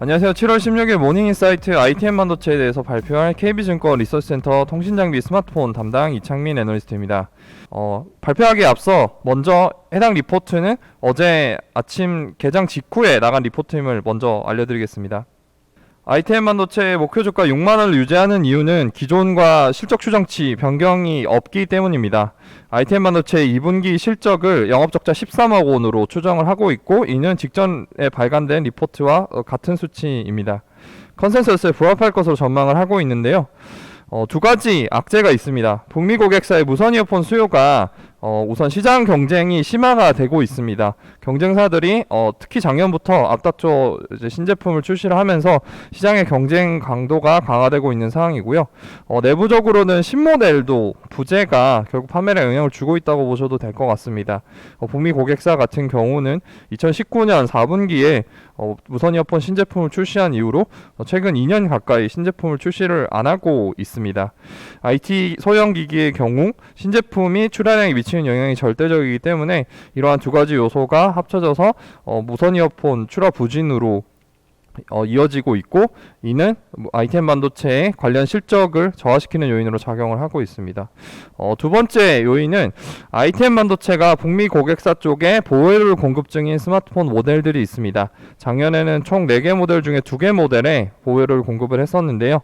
안녕하세요. 7월 16일 모닝인사이트 ITM 반도체에 대해서 발표할 KB증권 리서치센터 통신장비 스마트폰 담당 이창민 애널리스트입니다. 어, 발표하기에 앞서 먼저 해당 리포트는 어제 아침 개장 직후에 나간 리포트임을 먼저 알려드리겠습니다. ITM 반도체의 목표 주가 6만 원을 유지하는 이유는 기존과 실적 추정치 변경이 없기 때문입니다. ITM 반도체의 2분기 실적을 영업적자 13억 원으로 추정을 하고 있고 이는 직전에 발간된 리포트와 어, 같은 수치입니다. 컨센서스에 부합할 것으로 전망을 하고 있는데요. 어, 두 가지 악재가 있습니다. 북미 고객사의 무선 이어폰 수요가 어, 우선 시장 경쟁이 심화가 되고 있습니다. 경쟁사들이 어, 특히 작년부터 앞다퉈 신제품을 출시를 하면서 시장의 경쟁 강도가 강화되고 있는 상황이고요. 어, 내부적으로는 신모델도 부재가 결국 판매에 영향을 주고 있다고 보셔도 될 것 같습니다. 어, 북미 고객사 같은 경우는 2019년 4분기에 어, 무선 이어폰 신제품을 출시한 이후로 어, 최근 2년 가까이 신제품을 출시를 안 하고 있습니다. IT 소형 기기의 경우 신제품이 출하량에 미치는 영향이 절대적이기 때문에 이러한 두 가지 요소가 합쳐져서 어, 무선 이어폰 출하 부진으로 어, 이어지고 있고 이는 뭐 ITM 반도체의 관련 실적을 저하시키는 요인으로 작용을 하고 있습니다. 어, 두 번째 요인은 ITM 반도체가 북미 고객사 쪽에 보호를 공급 중인 스마트폰 모델들이 있습니다. 작년에는 총 4개 모델 중에 2개 모델에 보호를 공급을 했었는데요.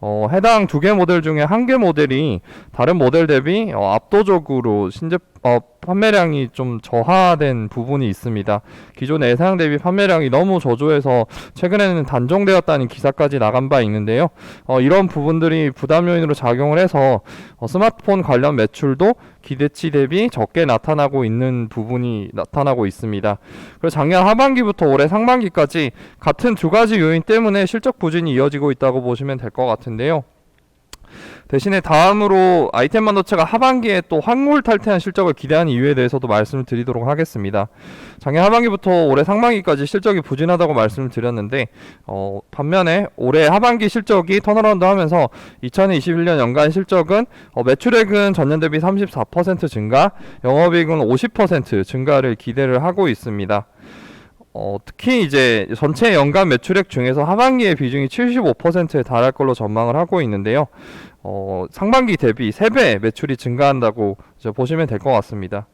어, 해당 두개 모델 중에 한개 모델이 다른 모델 대비 어, 압도적으로 신제 어, 판매량이 좀 저하된 부분이 있습니다. 기존 예상 대비 판매량이 너무 저조해서 최근에는 단종되었다는 기사까지 나간 바 있는데요. 어, 이런 부분들이 부담 요인으로 작용을 해서 어, 스마트폰 관련 매출도 기대치 대비 적게 나타나고 있는 부분이 나타나고 있습니다. 그리고 작년 하반기부터 올해 상반기까지 같은 두 가지 요인 때문에 실적 부진이 이어지고 있다고 보시면 될 것 같은데요. 대신에 다음으로 아이템 반도체가 하반기에 또 환골 탈퇴한 실적을 기대하는 이유에 대해서도 말씀을 드리도록 하겠습니다. 작년 하반기부터 올해 상반기까지 실적이 부진하다고 말씀을 드렸는데 어, 반면에 올해 하반기 실적이 턴어라운드 하면서 2021년 연간 실적은 어, 매출액은 전년 대비 34% 증가, 영업이익은 50% 증가를 기대를 하고 있습니다. 어, 특히 이제 전체 연간 매출액 중에서 하반기의 비중이 75%에 달할 걸로 전망을 하고 있는데요. 어, 상반기 대비 3배 매출이 증가한다고 보시면 될 것 같습니다.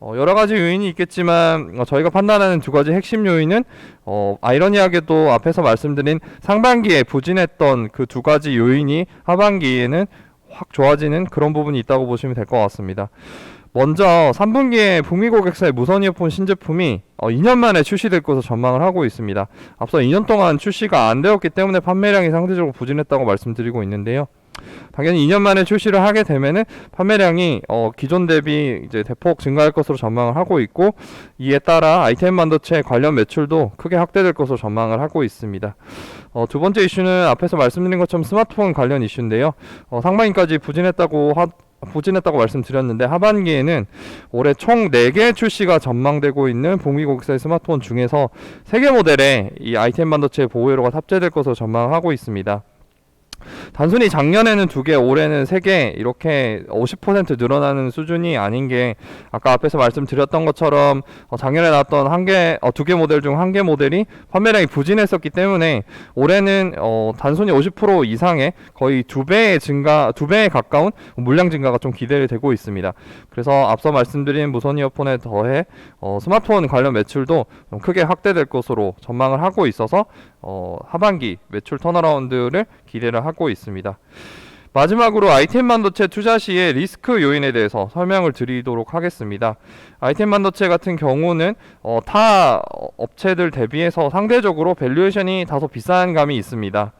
어, 여러 가지 요인이 있겠지만 어, 저희가 판단하는 두 가지 핵심 요인은 어, 아이러니하게도 앞에서 말씀드린 상반기에 부진했던 그 두 가지 요인이 하반기에는 확 좋아지는 그런 부분이 있다고 보시면 될 것 같습니다. 먼저 3분기에 북미 고객사의 무선 이어폰 신제품이 어, 2년 만에 출시될 것으로 전망을 하고 있습니다. 앞서 2년 동안 출시가 안 되었기 때문에 판매량이 상대적으로 부진했다고 말씀드리고 있는데요. 당연히 2년 만에 출시를 하게 되면은 판매량이 어, 기존 대비 이제 대폭 증가할 것으로 전망을 하고 있고 이에 따라 아이템 반도체 관련 매출도 크게 확대될 것으로 전망을 하고 있습니다. 어, 두 번째 이슈는 앞에서 말씀드린 것처럼 스마트폰 관련 이슈인데요. 어, 상반기까지 부진했다고 하, 부진했다고 말씀드렸는데 하반기에는 올해 총 4개 출시가 전망되고 있는 북미 고객사의 스마트폰 중에서 3개 모델에 이 아이템 반도체 보호회로가 탑재될 것으로 전망하고 있습니다. 단순히 작년에는 두 개, 올해는 세 개 이렇게 50% 늘어나는 수준이 아닌 게 아까 앞에서 말씀드렸던 것처럼 어, 작년에 나왔던 한 개, 어, 두 개 모델 중 한 개 모델이 판매량이 부진했었기 때문에 올해는 어, 단순히 50% 이상의 거의 두 배의 증가, 두 배에 가까운 물량 증가가 좀 기대를 되고 있습니다. 그래서 앞서 말씀드린 무선 이어폰에 더해 어, 스마트폰 관련 매출도 좀 크게 확대될 것으로 전망을 하고 있어서 어, 하반기 매출 턴어라운드를 기대를 하고 있습니다. 마지막으로 아이템 반도체 투자 시의 리스크 요인에 대해서 설명을 드리도록 하겠습니다. 아이템 반도체 같은 경우는 어, 타 업체들 대비해서 상대적으로 밸류에이션이 다소 비싼 감이 있습니다.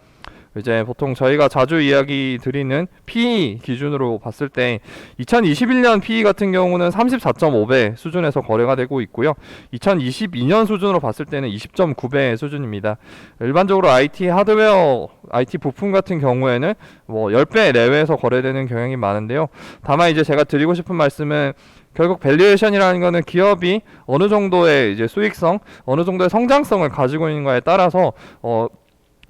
이제 보통 저희가 자주 이야기 드리는 PE 기준으로 봤을 때 2021년 PE 같은 경우는 34.5배 수준에서 거래가 되고 있고요. 2022년 수준으로 봤을 때는 20.9배 수준입니다. 일반적으로 IT 하드웨어, IT 부품 같은 경우에는 뭐 10배 내외에서 거래되는 경향이 많은데요. 다만 이제 제가 드리고 싶은 말씀은 결국 밸류에이션이라는 거는 기업이 어느 정도의 이제 수익성, 어느 정도의 성장성을 가지고 있는가에 따라서 어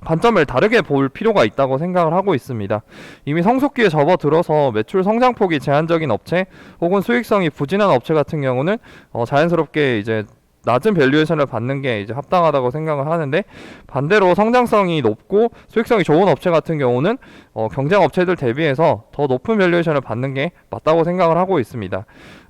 관점을 다르게 볼 필요가 있다고 생각을 하고 있습니다. 이미 성숙기에 접어들어서 매출 성장폭이 제한적인 업체 혹은 수익성이 부진한 업체 같은 경우는 어 자연스럽게 이제 낮은 밸류에이션을 받는 게 이제 합당하다고 생각을 하는데 반대로 성장성이 높고 수익성이 좋은 업체 같은 경우는 어, 경쟁 업체들 대비해서 더 높은 밸류에이션을 받는 게 맞다고 생각을 하고 있습니다.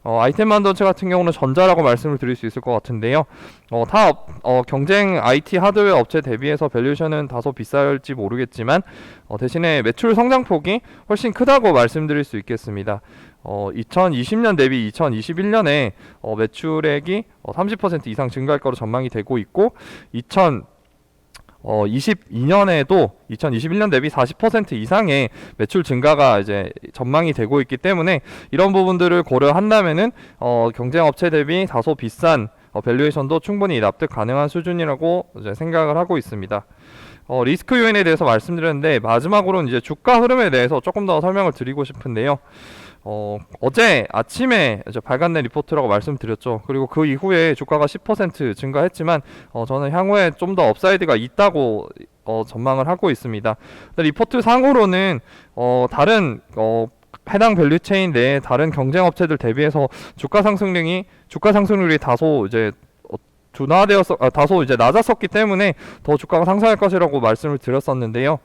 어, 아이템 반도체 같은 경우는 전자라고 말씀을 드릴 수 있을 것 같은데요. 어, 타 업, 어, 경쟁 IT 하드웨어 업체 대비해서 밸류에이션은 다소 비쌀지 모르겠지만 어, 대신에 매출 성장폭이 훨씬 크다고 말씀드릴 수 있겠습니다. 어, 2020년 대비 2021년에 어, 매출액이 어, 30% 이상 증가할 거로 전망이 되고 있고 2000 어, 22년에도 2021년 대비 40% 이상의 매출 증가가 이제 전망이 되고 있기 때문에 이런 부분들을 고려한다면은 어, 경쟁 업체 대비 다소 비싼 어, 밸류에이션도 충분히 납득 가능한 수준이라고 이제 생각을 하고 있습니다. 어, 리스크 요인에 대해서 말씀드렸는데 마지막으로는 이제 주가 흐름에 대해서 조금 더 설명을 드리고 싶은데요. 어, 어제 아침에 이제 발간된 리포트라고 말씀드렸죠. 그리고 그 이후에 주가가 10% 증가했지만 어, 저는 향후에 좀 더 업사이드가 있다고 어, 전망을 하고 있습니다. 리포트 상으로는 어, 다른 어, 해당 밸류 체인 내에 다른 경쟁 업체들 대비해서 주가 상승률이 주가 상승률이 다소 이제 어, 둔화되었어 아, 다소 이제 낮았었기 때문에 더 주가가 상승할 것이라고 말씀을 드렸었는데요.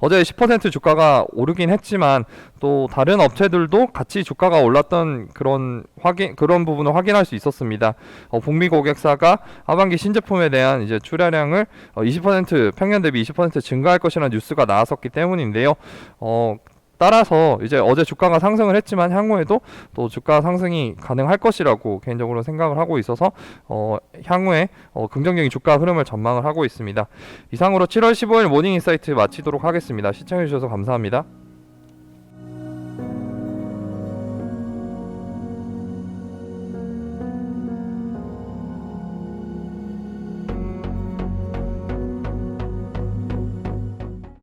어제 10% 주가가 오르긴 했지만 또 다른 업체들도 같이 주가가 올랐던 그런 확인 그런 부분을 확인할 수 있었습니다. 어, 북미 고객사가 하반기 신제품에 대한 이제 출하량을 어, 20% 평년 대비 20% 증가할 것이라는 뉴스가 나왔었기 때문인데요. 어, 따라서 이제 어제 주가가 상승을 했지만 향후에도 또 주가 상승이 가능할 것이라고 개인적으로 생각을 하고 있어서 어, 향후에 어, 긍정적인 주가 흐름을 전망을 하고 있습니다. 이상으로 7월 15일 모닝 인사이트 마치도록 하겠습니다. 시청해주셔서 감사합니다.